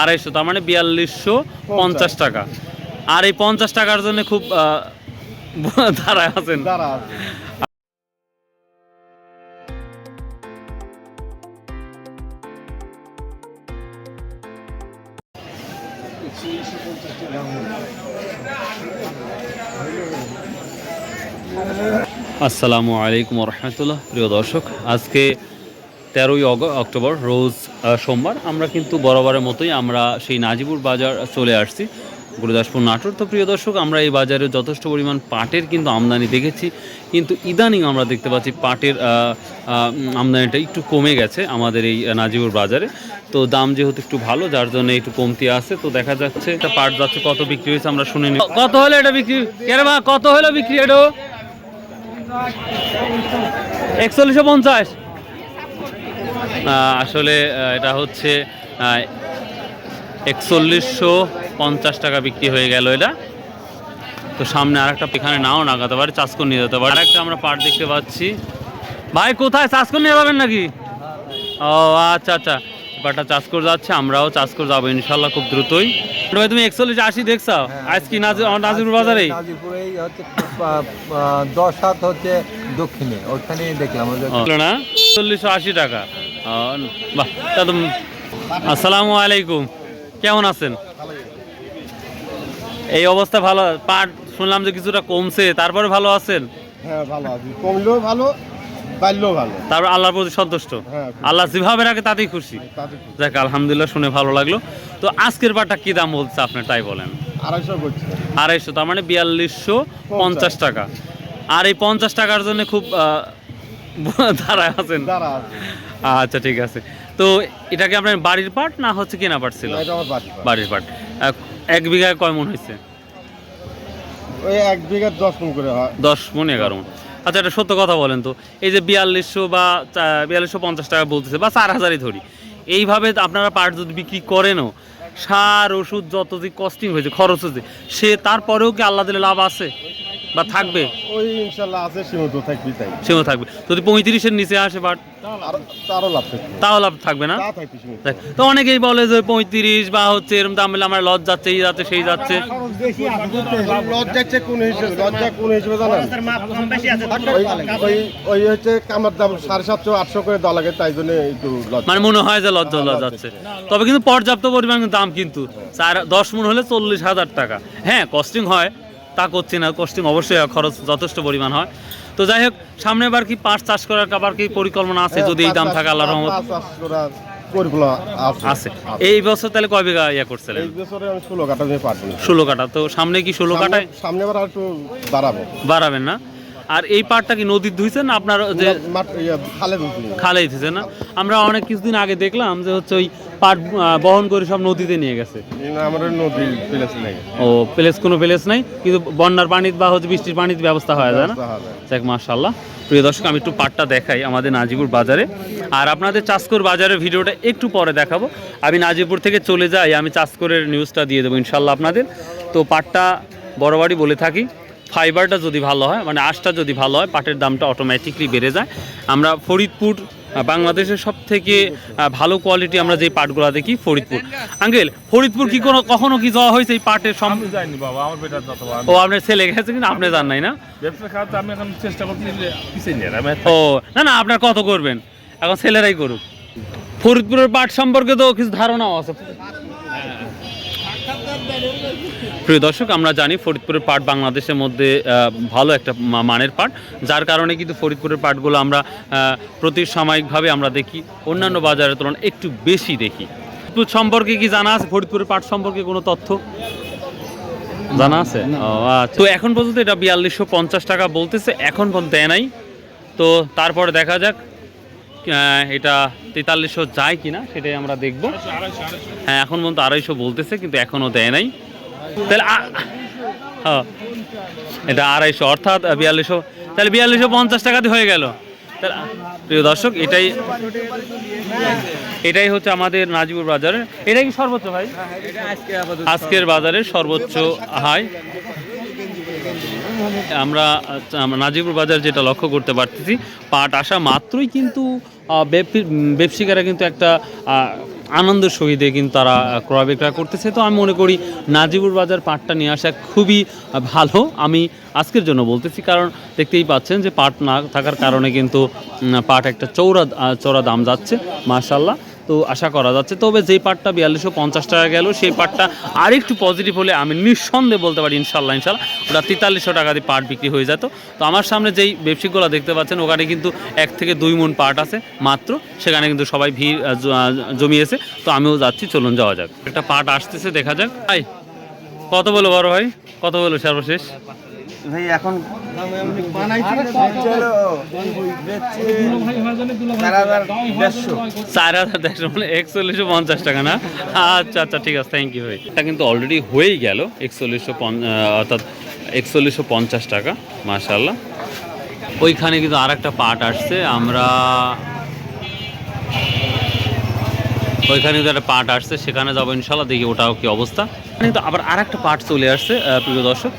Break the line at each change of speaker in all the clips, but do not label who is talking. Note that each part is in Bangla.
আড়াইশো
তার মানে বিয়াল্লিশশো পঞ্চাশ টাকা। আর এই পঞ্চাশ টাকার জন্য খুব দাঁড়ায় আছেন। আসসালামু আলাইকুম রহমতুল্লাহ। প্রিয় দর্শক আজকে তেরোই অক্টোবর রোজ সোমবার। আমরা কিন্তু বরাবরের মতোই আমরা সেই নাজিপুর বাজার চলে আসছি গুরুদাসপুর নাটোর। তো প্রিয় দর্শক আমরা এই বাজারে যথেষ্ট পরিমাণ পাটের কিন্তু আমদানি দেখেছি। কিন্তু ইদানিং আমরা দেখতে পাচ্ছি পাটের আমদানিটা একটু কমে গেছে আমাদের এই আহ, নাজিপুর বাজারে। তো দাম যেহেতু একটু ভালো যার জন্য একটু কমতি আছে। তো দেখা যাচ্ছে এটা পাট যাচ্ছে কত বিক্রি হয়েছে আমরা শুনে নিই। কত হলো এটা বিক্রি? কেরে বা কত হলো বিক্রি এটা? একচল্লিশশো পঞ্চাশ। আসলে এটা হচ্ছে একচল্লিশশো পঞ্চাশ টাকা বিক্রি হয়ে গেল এটা। তো সামনে আর একটা এখানে নাও নাগাতে পারে চাষকর নিয়ে যেতে পারে। আরেকটা আমরা পাট দেখতে পাচ্ছি। ভাই কোথায়? চাষকর নিয়ে যাবেন নাকি? ও আচ্ছা আচ্ছা। পাটটা চাষ করে যাচ্ছে আমরাও চাষ করে যাব ইনশাল্লাহ খুব দ্রুতই। ভাই তুমি একচল্লিশ আশি দেখছ? আজ কি নাজি নাজিপুর
আহ, দশ হাত হচ্ছে দক্ষিণে ওখানেই দেখলাম।
না। চল্লিশশো আশি টাকা। বাহ আসসালামু আলাইকুম। কেমন আছেন? এই অবস্থা ভালো পাট শুনলাম যে কিছুটা কমছে তারপরে ভালো আছেন?
হ্যাঁ ভালো আছি। কমলেও ভালো বাড়লেও ভালো।
তারপর আল্লাহর প্রতি সন্তুষ্ট?
হ্যাঁ
আল্লাহ যেভাবে রাখে তাতেই খুশি। যাক আলহামদুলিল্লাহ শুনে ভালো লাগল। তো আজকের পাটটা কি দাম বলছে আপনি তাই বলেন?
আড়াইশো
আড়াইশো তার মানে বিয়াল্লিশশো পঞ্চাশ টাকা। আর এই পঞ্চাশ টাকার জন্য খুব দাঁড়ায় আছেন। আচ্ছা ঠিক আছে। তো এটা কি আপনার বাড়ির পাট না হচ্ছে কেনা পাট ছিল? বাড়ির পাট। এক- এক বিঘায় কয় মন হয়েছে?
ওই এক বিঘা দশ মন করে হয়।
দশ মন এগারো মন। আচ্ছা এটা সত্য কথা বলেন তো। এই যে বিয়াল্লিশশো বা বিয়াল্লিশশো পঞ্চাশ টাকা বলতেছে বা চার হাজারই ধরি। এইভাবে আপনারা পাট যদি বিক্রি করেনও সার ওষুধ যত যে কস্টিং হয়েছে খরচ হয়েছে সে তারপরেও কি আল্লাহ দিলে লাভ আছে? বা থাকবে?
ওই ইনশাল্লাহ আছে সীমিত থাকবি তাই।
সেও থাকবে। যদি পঁয়ত্রিশের নিচে আসে
আরও তারও লাভ থাকবে।
তাও লাভ থাকবে না?
তা সীমিত।
অনেকেই বলে যে পঁয়ত্রিশ বা হচ্ছে এরকম দাম হলে আমার লজ যাচ্ছে এই যাচ্ছে সেই যাচ্ছে।
লজ্জা কোন হিসেবে? লজ্জা কোন হিসেবে জানেন? ওই হচ্ছে কামার দাম সাড়ে সাতশো আটশো করে দেওয়া লাগে তাই জন্য একটু
মানে মনে হয় যে লজ্জা লজ্জা যাচ্ছে। তবে কিন্তু পর্যাপ্ত পরিমাণ দাম কিন্তু। চার দশ মন হলে চল্লিশ হাজার টাকা। হ্যাঁ কস্টিং হয় তা করছি না কস্টিং অবশ্যই খরচ যথেষ্ট পরিমাণ হয়। তো যাই হোক সামনে এবার কি পাঁচ চাষ করার আবার কি পরিকল্পনা আছে? যদি এই দাম থাকে আল্লাহ রহমত।
আছে।
এই বছর তাহলে কয় বিঘা ইয়া করছিলেন?
এই বছরে আমি ষোলো কাটা
ষোলো কাটা তো সামনে কি ষোলো কাটায়
সামনে আবার একটু বাড়াবো।
বাড়াবেন না? আর এই পাটটা কি নদীর ধুইছেন আপনার যে
খালে
না? আমরা অনেক কিছুদিন আগে দেখলাম যে হচ্ছে ওই পাট বহন করে সব নদীতে নিয়ে গেছে।
আমাদের নদী প্লেস নেই।
ও প্লেস কোনো প্লেস নাই কিন্তু বন্যার পানির বা হচ্ছে বৃষ্টির পানির ব্যবস্থা হয় যায় না। দেখ মাশাল্লাহ প্রিয় দর্শক আমি একটু পাটটা দেখাই আমাদের নাজিপুর বাজারে। আর আপনাদের চাষকর বাজারের ভিডিওটা একটু পরে দেখাবো। আমি নাজিপুর থেকে চলে যাই আমি চাষকরের নিউজটা দিয়ে দেবো ইনশাল্লাহ আপনাদের। তো পাটটা বড়বাড়ি বলে থাকি ফাইবারটা যদি ভালো হয় মানে আঁশটা যদি ভালো হয় পাটের দামটা অটোমেটিকলি বেড়ে যায়। আমরা ফরিদপুর বাংলাদেশের সব থেকে ভালো কোয়ালিটি আমরা যে পাটগুলো দেখি ফরিদপুর। আঙ্কেল ফরিদপুর কি কোনো কখনো কি যাওয়া হয়েছে এই পাটের সম
যাইনি বাবা আমার বেটার
ও আপনার ছেলে গেছে কিন্তু আপনি জান নাই না?
আমি এখন চেষ্টা করছি
ও না না আপনার কত করবেন? এখন ছেলেরাই করুক। ফরিদপুরের পাট সম্পর্কে তো কিছু ধারণাও আছে। প্রিয় দর্শক আমরা জানি ফরিদপুরের পাট বাংলাদেশের মধ্যে ভালো একটা মানের পাট। যার কারণে কিন্তু ফরিদপুরের পাটগুলো আমরা প্রতি সাময়িকভাবে আমরা দেখি অন্যান্য বাজারের তুলনায় একটু বেশি দেখি। সম্পর্কে কি জানা আছে? ফরিদপুরের পাট সম্পর্কে কোনো তথ্য? জানা আছে? আচ্ছা। তো এখন পর্যন্ত এটা বিয়াল্লিশশো পঞ্চাশ টাকা বলতেছে এখন পর্যন্ত দেয় নাই। তো তারপরে দেখা যাক এটা তেতাল্লিশশো যায় কিনা সেটাই আমরা দেখব। হ্যাঁ এখন পর্যন্ত আড়াইশো বলতেছে কিন্তু এখনও দেয় নাই। তাহলে হ্যাঁ। এটা আড়াইশো, অর্থাৎ বিয়াল্লিশশো। তাহলে বিয়াল্লিশশো পঞ্চাশ টাকাতে হয়ে গেল। তাহলে প্রিয় দর্শক, এটাই এটাই হচ্ছে আমাদের নাজিপুর বাজারের। এটাই কি সর্বোচ্চ ভাই? আজকের বাজারের সর্বোচ্চ হাই। আমরা নাজিপুর বাজার যেটা লক্ষ্য করতে পারতেছি, পাট আসা মাত্রই কিন্তু ব্যবসায়ীরা কিন্তু একটা আনন্দের সহিতে কিন্তু তারা ক্রয় বিক্রয় করতেছে। তো আমি মনে করি নাজিবুর বাজার পাটটা নিয়ে আসা খুবই ভালো। আমি আজকের জন্য বলতেছি, কারণ দেখতেই পাচ্ছেন যে পাট না থাকার কারণে কিন্তু পাট একটা চৌড়া চৌরা দাম যাচ্ছে মার্শাল্লাহ তো আশা করা যাচ্ছে। তবে যেই পাটটা বিয়াল্লিশশো পঞ্চাশ টাকা গেল, সেই পাটটা আরেকটু পজিটিভ হলে আমি নিঃসন্দেহে বলতে পারি ইনশাল্লাহ ইনশাল্লাহ। ওটা তেতাল্লিশশো টাকা দিয়ে পাট বিক্রি হয়ে যেত। তো আমার সামনে যেই ব্যবসায়িকগুলো দেখতে পাচ্ছেন, ওখানে কিন্তু এক থেকে দুই মন পাট আছে মাত্র। সেখানে কিন্তু সবাই ভিড় জমিয়েছে। তো আমিও যাচ্ছি, চলুন যাওয়া যাক। একটা পাট আসতেছে, দেখা যাক। ভাই, কত বলো বড় ভাই? কত বলো সর্বশেষ?
ভাই, এখন
একচল্লিশশো পঞ্চাশ টাকা না? আচ্ছা আচ্ছা ঠিক আছে থ্যাংক ইউ ভাই। এটা কিন্তু অলরেডি হয়েই গেল, একচল্লিশশো অর্থাৎ একচল্লিশশো পঞ্চাশ টাকা মাশাল্লাহ ওইখানে কিন্তু আর একটা পার্ট আসছে, আমরা ওইখানে কিন্তু একটা পার্ট আসছে, সেখানে যাব ইনশাল্লাহ দেখি ওটাও কি অবস্থা। কিন্তু আবার আর একটা পার্ট চলে আসছে প্রিয় দর্শক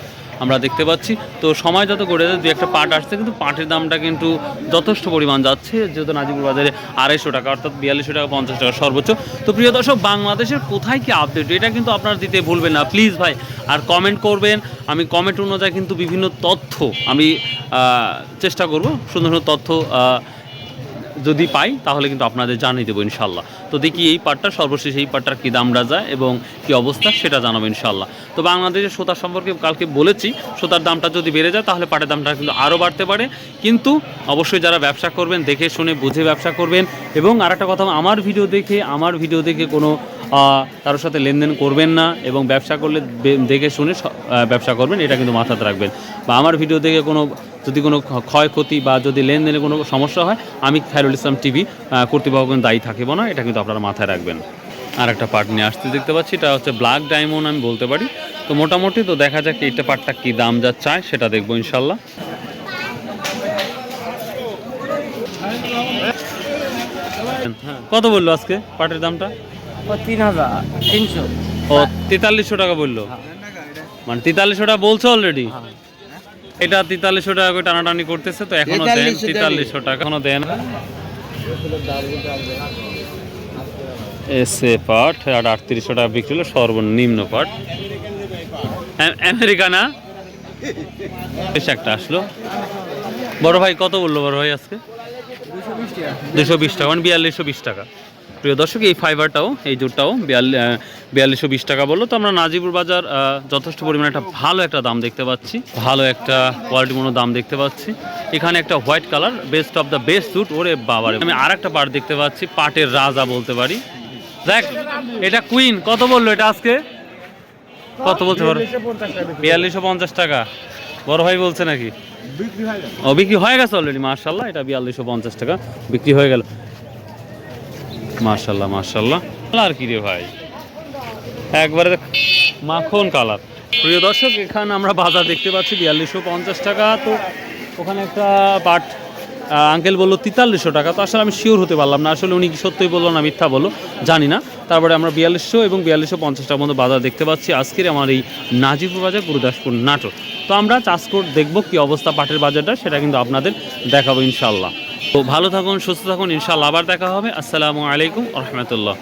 আমরা দেখতে পাচ্ছি। তো সময় যত করে দু একটা পার্ট আসছে, কিন্তু পাটের দামটা কিন্তু যথেষ্ট পরিমাণ যাচ্ছে। যেহেতু নাজিপুর বাজারে আড়াইশো টাকা, অর্থাৎ বিয়াল্লিশশো টাকা, পঞ্চাশ টাকা সর্বোচ্চ। তো প্রিয় দর্শক, বাংলাদেশের কোথায় কি আপডেট এটা কিন্তু আপনারা দিতে ভুলবেন না। প্লিজ ভাই, আর কমেন্ট করবেন। আমি কমেন্ট অনুযায়ী কিন্তু বিভিন্ন তথ্য আমি চেষ্টা করব। সুন্দর সুন্দর তথ্য যদি পাই, তাহলে কিন্তু আপনাদের জানিয়ে দেবো ইনশাল্লাহ তো দেখি এই পাটটা সর্বশেষ এই পাটটার কী দামটা যায় এবং কী অবস্থা সেটা জানাব ইনশাল্লাহ তো বাংলাদেশের সুতার সম্পর্কে কালকে বলেছি সুতার দামটা যদি বেড়ে যায়, তাহলে পাটের দামটা কিন্তু আরও বাড়তে পারে। কিন্তু অবশ্যই যারা ব্যবসা করবেন, দেখে শুনে বুঝে ব্যবসা করবেন এবং আরেকটা কথা, আমার ভিডিও দেখে, আমার ভিডিও দেখে কোনো কারোর সাথে লেনদেন করবেন না এবং ব্যবসা করলে দেখে শুনে ব্যবসা করবেন, এটা কিন্তু মাথাতে রাখবেন। বা আমার ভিডিও দেখে কোনো যদি কোনো ক্ষয়ক্ষতি বা যদি লেনদেনে কোনো সমস্যা হয় আমি খায়রুল ইসলাম টিভি কর্তৃপক্ষ দায়ী থাকিব না এটা কিন্তু আপনারা মাথায় রাখবেন। আর একটা পার্ট নিয়ে আসতে দেখতে পাচ্ছি এটা হচ্ছে ব্ল্যাক ডায়মন্ড আমি বলতে পারি। তো মোটামুটি তো দেখা যাক এইটা পার্টটা কী দাম যা চায় সেটা দেখব ইনশাল্লাহ কত বলল আজকে পাটের দামটা?
তিন হাজার তিনশো।
ও তেতাল্লিশশো টাকা বলল। মানে তেতাল্লিশশো টাকা বলছো অলরেডি এটা তেতাল্লিশশো টাকা করে টানাটানি করতেছে তো এখনও দেন তেতাল্লিশশো টাকা। এখনও দেন। এসে পাট আর আটত্রিশশো টাকা বিক্রি হলো সর্বনিম্ন পাট। আ- আমেরিকা না বেশ একটা আসলো। বড় ভাই কত বলল বড় ভাই আজকে? দুশো বিশ টাকা মানে বিয়াল্লিশশো বিশ টাকা। প্রিয় দর্শক এই ফাইবারটাও এই জুটটাও বিয়াল্লিশশো বিশ টাকা বলল। তো আমরা নাজিপুর বাজার যথেষ্ট পরিমাণে একটা ভালো একটা দাম দেখতে পাচ্ছি। ভালো একটা কোয়ালিটিপূর্ণ দাম দেখতে পাচ্ছি। এখানে একটা white colour best of the best suit ওরে বাবারে। আমি আর একটা পাট দেখতে পাচ্ছি পাটের রাজা বলতে পারি। দেখ এটা কুইন কত বলল এটা আজকে? কত বলতে পারো বিয়াল্লিশশো পঞ্চাশ টাকা। বড় ভাই বলছে নাকি? ও বিক্রি হয়ে গেছে অলরেডি মার্শাল্লাহ এটা বিয়াল্লিশশো পঞ্চাশ টাকা। বিক্রি হয়ে গেল। মার্শাল্লাহ মার্শাল্লাহ আর কি রে ভাই? একবারে মাখন কালার প্রিয় দর্শক, এখানে আমরা বাজার দেখতে পাচ্ছি বিয়াল্লিশশো পঞ্চাশ টাকা। তো ওখানে একটা পাট আঙ্কেল বলল তেতাল্লিশশো টাকা। তো আসলে আমি শিওর হতে পারলাম না। আসলে উনি কি সত্যই বলল না মিথ্যা বলল, জানি না। তারপরে আমরা বিয়াল্লিশশো এবং বিয়াল্লিশশো পঞ্চাশ টাকার মতো বাজার দেখতে পাচ্ছি আজকের আমার এই নাজিপুর বাজার, গুরুদাসপুর নাটক তো আমরা চাষ করে, দেখব কি অবস্থা পাটের বাজারটা, সেটা কিন্তু আপনাদের দেখাবো ইনশাল্লাহ তো ভালো থাকুন সুস্থ থাকুন ইনশাল্লাহ আবার দেখা হবে। আসসালামু আলাইকুম রহমতুল্লাহ।